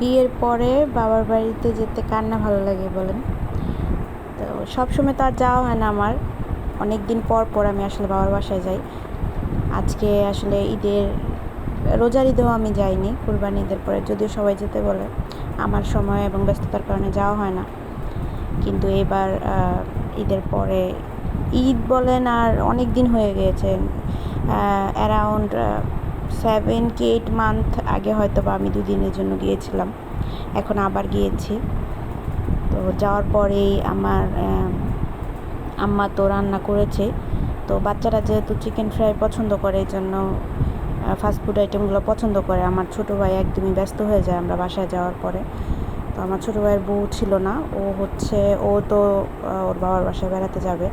বিয়ের পরে বাবার বাড়িতে যেতে কার না ভালো লাগে বলেন? তো সবসময় তো আর যাওয়া হয় না আমার। অনেক দিন পর পর আমি আসলে বাবার বাসায় যাই। আজকে আসলে ঈদের, রোজার ঈদেও আমি যাইনি, কুরবানি ঈদের পরে, যদিও সবাই যেতে বলে। আমার সময় এবং ব্যস্ততার কারণে যাওয়া হয় না। কিন্তু এবার ঈদের পরে ঈদ বলেন আর অনেক দিন হয়ে গিয়েছে। অ্যারাউন্ড সেভেন কি এইট মান্থ আগে হয়তো বা আমি দুদিনের জন্য গিয়েছিলাম। এখন আবার গিয়েছি। তো যাওয়ার পরেই আমার আম্মা তো রান্না করেছে। তো বাচ্চারা যেহেতু চিকেন ফ্রাই পছন্দ করে এই জন্য ফাস্টফুড আইটেমগুলো পছন্দ করে। আমার ছোটো ভাই একদমই ব্যস্ত হয়ে যায় আমরা বাসায় যাওয়ার পরে। তো আমার ছোটো ভাইয়ের বউ ছিল না। ও হচ্ছে, ও তো ওর বাবার বাসায় বেড়াতে যাবে।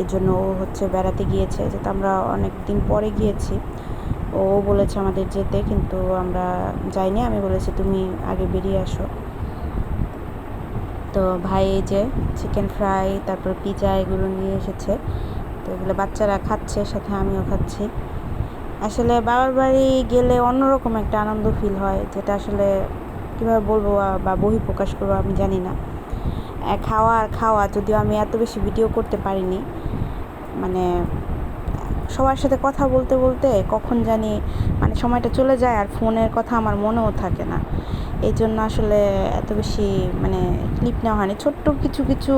এই জন্য ও হচ্ছে বেড়াতে গিয়েছে। যেহেতু আমরা অনেক দিন পরে গিয়েছি। ও বলেছে আমাদের যেতে, কিন্তু আমরা যাইনি। আমি বলেছি, তুমি আগে বেরিয়ে আসো। তো ভাই এই যে চিকেন ফ্রাই তারপর পিজা এগুলো নিয়ে এসেছে। তো এগুলো বাচ্চারা খাচ্ছে, সাথে আমিও খাচ্ছি। আসলে বাবার বাড়ি গেলে অন্যরকম একটা আনন্দ ফিল হয়, যেটা আসলে কীভাবে বলব বা বহি প্রকাশ করব আমি জানি না। খাওয়া আর খাওয়া, যদিও আমি এত বেশি ভিডিও করতে পারিনি মানে সবার সাথে কথা বলতে বলতে কখন জানি মানে সময়টা চলে যায় আর ফোনের কথা আমার মনেও থাকে না। এই জন্য আসলে এত বেশি মানে ক্লিপ নেওয়া হয়নি। ছোট্ট কিছু কিছু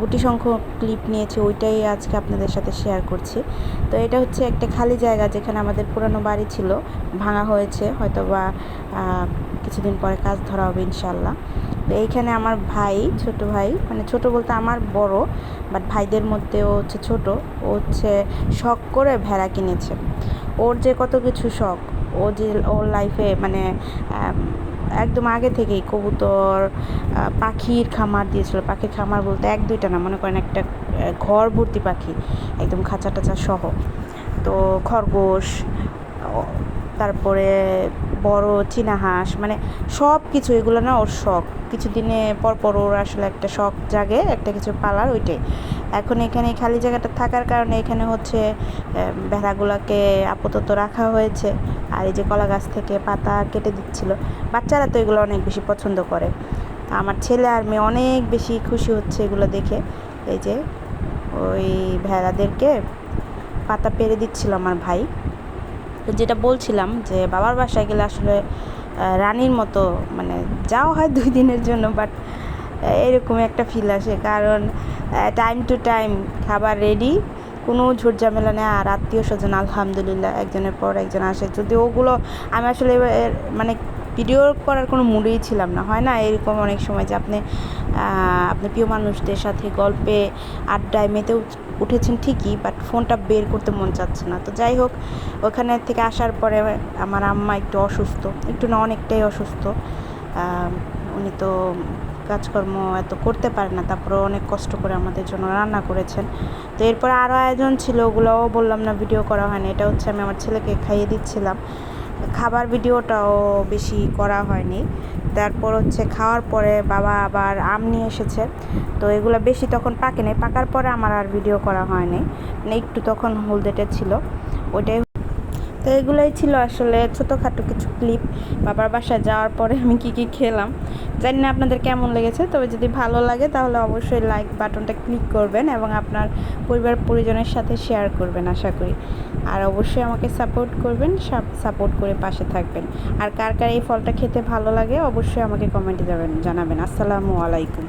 গুটি সংখ্যক ক্লিপ নিয়েছি, ওইটাই আজকে আপনাদের সাথে শেয়ার করছি। তো এটা হচ্ছে একটা খালি জায়গা যেখানে আমাদের পুরানো বাড়ি ছিল, ভাঙা হয়েছে হয়তো বা কিছুদিন পরে কাজ ধরা হবে ইনশাল্লাহ তো এইখানে আমার ভাই, ছোট ভাই মানে ছোট বলতে আমার বড় বাট ভাইদের মধ্যেও হচ্ছে ছোট। ও হচ্ছে শখ করে ভেড়া কিনেছে। ওর যে কত কিছু শখ, ও যে ওর লাইফে মানে একদম আগে থেকেই কবুতর পাখির খামার দিয়েছিল। পাখির খামার বলতে এক দুইটা না, মনে করেন একটা ঘর ভর্তি পাখি, একদম খাঁচা টাচা সহ। তো খরগোশ, ও- তারপরে বড় চীনা হাঁস মানে সব কিছু, এগুলো না ওর শখ। কিছুদিনে পর পর ওর আসলে একটা শখ জাগে, একটা কিছু পালার ওইটাই। এখন এখানে খালি জায়গাটা থাকার কারণে এখানে হচ্ছে ভেড়াগুলোকে আপাতত রাখা হয়েছে। আর এই যে কলা গাছ থেকে পাতা কেটে দিচ্ছিল। বাচ্চারা তো এগুলো অনেক বেশি পছন্দ করে। আমার ছেলে আর মেয়ে অনেক বেশি খুশি হচ্ছে এগুলো দেখে। এই যে ওই ভেড়াদেরকে পাতা পেরে দিচ্ছিল আমার ভাই। তো যেটা বলছিলাম যে বাবার বাসায় গেলে আসলে রানীর মতো মানে যাওয়া হয় দুই দিনের জন্য বাট এরকম একটা ফিল আসে। কারণ টাইম টু টাইম খাবার রেডি কোনো ঝুট ঝামেলা নেই। আর আত্মীয় স্বজন আলহামদুলিল্লাহ, একজনের পর একজন আসে। যদি ওগুলো, আমি আসলে মানে ভিডিও করার কোনো মুডেই ছিলাম না। হয় না? এরকম অনেক সময় যে আপনি আহ, আপনার প্রিয় মানুষদের সাথে গল্পে আড্ডায় মেতে উঠেছেন ঠিকই বাট ফোনটা বের করতে মন চাচ্ছে না। তো যাই হোক ওখানে থেকে আসার পরে আমার আম্মা একটু অসুস্থ। একটু না অনেকটাই অসুস্থ। উনি তো কাজকর্ম এত করতে পারে না তারপরে অনেক কষ্ট করে আমাদের জন্য রান্না করেছেন। তো এরপরে আরও আয়োজন ছিল ওগুলোও বললাম না ভিডিও করা হয়নি এটা হচ্ছে আমি আমার ছেলেকে খাইয়ে দিচ্ছিলাম। খাবার ভিডিওটাও বেশি করা হয়নি। তারপর হচ্ছে খাওয়ার পরে বাবা আবার আম নিয়ে এসেছে। তো এগুলো বেশি তখন পাকে নাই, পাকার পরে আমার আর ভিডিও করা হয়নি। মানে একটু তখন হলদেটে ছিল। ওইটাই তো এগুলোই ছিল আসলে ছোটোখাটো কিছু ক্লিপ বাবার বাসায় যাওয়ার পরে আমি কি কি খেলাম। জানি না আপনাদের কেমন লেগেছে, তবে যদি ভালো লাগে তাহলে অবশ্যই লাইক বাটনটা ক্লিক করবেন এবং আপনার পরিবার পরিজনের সাথে শেয়ার করবেন আশা করি। আর অবশ্যই আমাকে সাপোর্ট করবেন সাপোর্ট করে পাশে থাকবেন। আর কার কার এই ফলটা খেতে ভালো লাগে অবশ্যই আমাকে কমেন্টে যাবেন জানাবেন। আসসালামু আলাইকুম।